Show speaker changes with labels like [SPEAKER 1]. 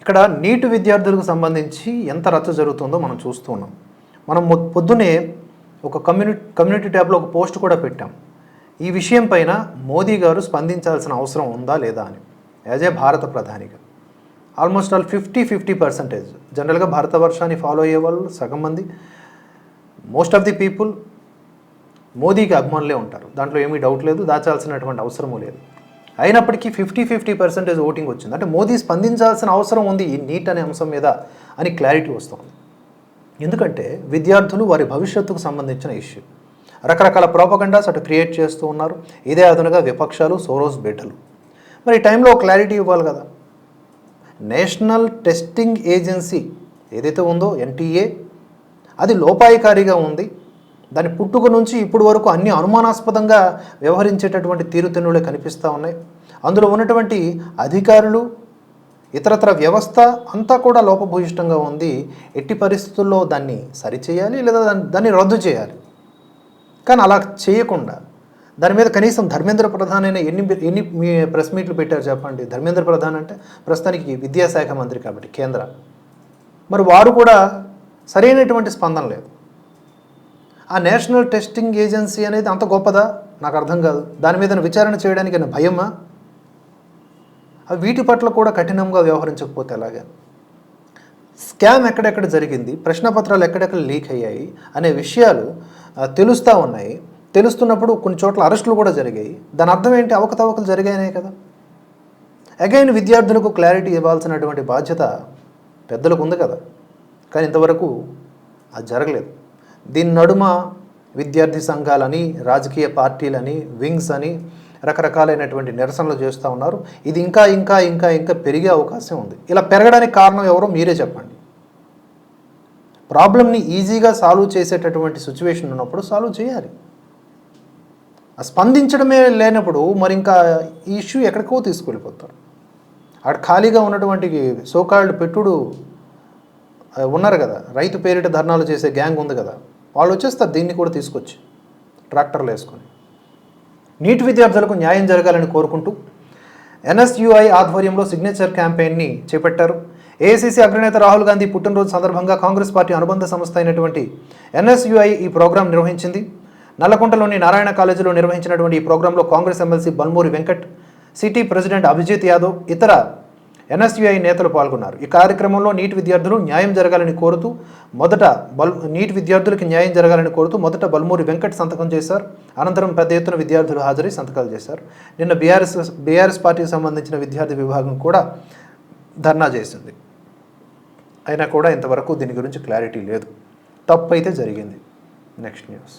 [SPEAKER 1] ఇక్కడ నీటు విద్యార్థులకు సంబంధించి ఎంత రచ్చ జరుగుతుందో మనం చూస్తున్నాం మనం పొద్దునే ఒక కమ్యూనిటీ కమ్యూనిటీ ట్యాబ్లో ఒక పోస్ట్ కూడా పెట్టాం. ఈ విషయం పైన మోదీ గారు స్పందించాల్సిన అవసరం ఉందా లేదా అని. యాజ్ ఏ భారత ప్రధానిగా. Almost all fifty fifty percentage. జనరల్గా భారతవర్షాన్ని ఫాలో అయ్యే వాళ్ళు సగం మంది. మోస్ట్ ఆఫ్ ది పీపుల్ మోదీకి అభిమానులే ఉంటారు. దాంట్లో ఏమీ డౌట్ లేదు. దాచాల్సినటువంటి అవసరము లేదు. అయినప్పటికీ ఫిఫ్టీ ఫిఫ్టీ పర్సెంటేజ్ ఓటింగ్ వచ్చింది. అంటే మోదీ స్పందించాల్సిన అవసరం ఉంది ఈ నీట్ అనే అంశం మీద అని క్లారిటీ వస్తుంది. ఎందుకంటే విద్యార్థులు వారి భవిష్యత్తుకు సంబంధించిన ఇష్యూ. రకరకాల ప్రోపగండాస్ అటు క్రియేట్ చేస్తూ ఉన్నారు. ఇదే అదనుగా విపక్షాలు సోరోస్ బిడ్డలు మరి ఈ టైంలో క్లారిటీ ఇవ్వాలి కదా. నేషనల్ టెస్టింగ్ ఏజెన్సీ ఏదైతే ఉందో ఎన్టీఏ అది లోపాయికారిగా ఉంది. దాని పుట్టుక నుంచి ఇప్పటి వరకు అన్ని అనుమానాస్పదంగా వ్యవహరించేటటువంటి తీరుతెన్నులే కనిపిస్తూ ఉన్నాయి. అందులో ఉన్నటువంటి అధికారులు ఇతరత్ర వ్యవస్థ అంతా కూడా లోపభూయిష్టంగా ఉంది. ఎట్టి పరిస్థితుల్లో దాన్ని సరిచేయాలి లేదా దాన్ని దాన్ని రద్దు చేయాలి? కానీ అలా చేయకుండా దాని మీద కనీసం ధర్మేంద్ర ప్రధాన్ అయిన ఎన్ని ఎన్ని మీ ప్రెస్ మీట్లు పెట్టారు చెప్పండి? ధర్మేంద్ర ప్రధాన్ అంటే ప్రస్తుతానికి విద్యాశాఖ మంత్రి కాబట్టి కేంద్ర. మరి వారు కూడా సరైనటువంటి స్పందన లేదు. ఆ నేషనల్ టెస్టింగ్ ఏజెన్సీ అనేది అంత గొప్పదా? నాకు అర్థం కాదు. దాని మీద విచారణ చేయడానికి ఏమైనా భయమా? అవి వీటి పట్ల కూడా కఠినంగా వ్యవహరించకపోతే ఎలాగా? స్కామ్ ఎక్కడెక్కడ జరిగింది? ప్రశ్నపత్రాలు ఎక్కడెక్కడ లీక్ అయ్యాయి? అనే విషయాలు తెలుస్తూ ఉన్నాయి. తెలుస్తున్నప్పుడు కొన్ని చోట్ల అరెస్టులు కూడా జరిగాయి. దాని అర్థం ఏంటి? అవకతవకలు జరిగాయనే కదా. అగైన్ విద్యార్థులకు క్లారిటీ ఇవ్వాల్సినటువంటి బాధ్యత పెద్దలకు ఉంది కదా. కానీ ఇంతవరకు అది జరగలేదు. దీని నడుమ విద్యార్థి సంఘాలని రాజకీయ పార్టీలని వింగ్స్ అని రకరకాలైనటువంటి నిరసనలు చేస్తూ ఉన్నారు. ఇది ఇంకా ఇంకా ఇంకా ఇంకా పెరిగే అవకాశం ఉంది. ఇలా పెరగడానికి కారణం ఎవరో మీరే చెప్పండి. ప్రాబ్లమ్ని ఈజీగా సాల్వ్ చేసేటటువంటి సిచ్యువేషన్ ఉన్నప్పుడు సాల్వ్ చేయాలి. స్పందించడమే లేనప్పుడు మరి ఇంకా ఈ ఇష్యూ ఎక్కడికో తీసుకెళ్ళిపోతారు. అక్కడ ఖాళీగా ఉన్నటువంటి సోకాళ్ళు పెట్టుడు ఉన్నారు కదా రైతు పేరిట ధర్నాలు చేసే గ్యాంగ్ ఉంది కదా. వాళ్ళు వచ్చేస్తారు దీన్ని కూడా తీసుకొచ్చి ట్రాక్టర్లు వేసుకొని. నీట్ విద్యార్థులకు న్యాయం జరగాలని కోరుకుంటూ ఎన్ఎస్యుఐ ఆధ్వర్యంలో సిగ్నేచర్ క్యాంపెయిన్ని చేపట్టారు. ఏఐసీసీ అగ్రనేత రాహుల్ గాంధీ పుట్టినరోజు సందర్భంగా కాంగ్రెస్ పార్టీ అనుబంధ సంస్థ అయినటువంటి ఎన్ఎస్యుఐ ఈ ప్రోగ్రాం నిర్వహించింది. నల్లకుంటలోని నారాయణ కాలేజీలో నిర్వహించినటువంటి ఈ ప్రోగ్రాంలో Congress MLC Balmoori Venkat city president Abhijit Yadav ఇతర ఎన్ఎస్యుఐ నేతలు పాల్గొన్నారు. ఈ కార్యక్రమంలో నీట్ విద్యార్థులు న్యాయం జరగాలని కోరుతూ మొదట బల్ నీట్ విద్యార్థులకి న్యాయం జరగాలని కోరుతూ మొదట బల్మూరి వెంకట్ సంతకం చేశారు. అనంతరం పెద్ద ఎత్తున విద్యార్థులు హాజరై సంతకాలు చేశారు. నిన్న బీఆర్ఎస్ బీఆర్ఎస్ పార్టీకి సంబంధించిన విద్యార్థి విభాగం కూడా ధర్నా చేసింది. అయినా కూడా ఇంతవరకు దీని గురించి క్లారిటీ లేదు. తప్పు అయితే జరిగింది. Next news.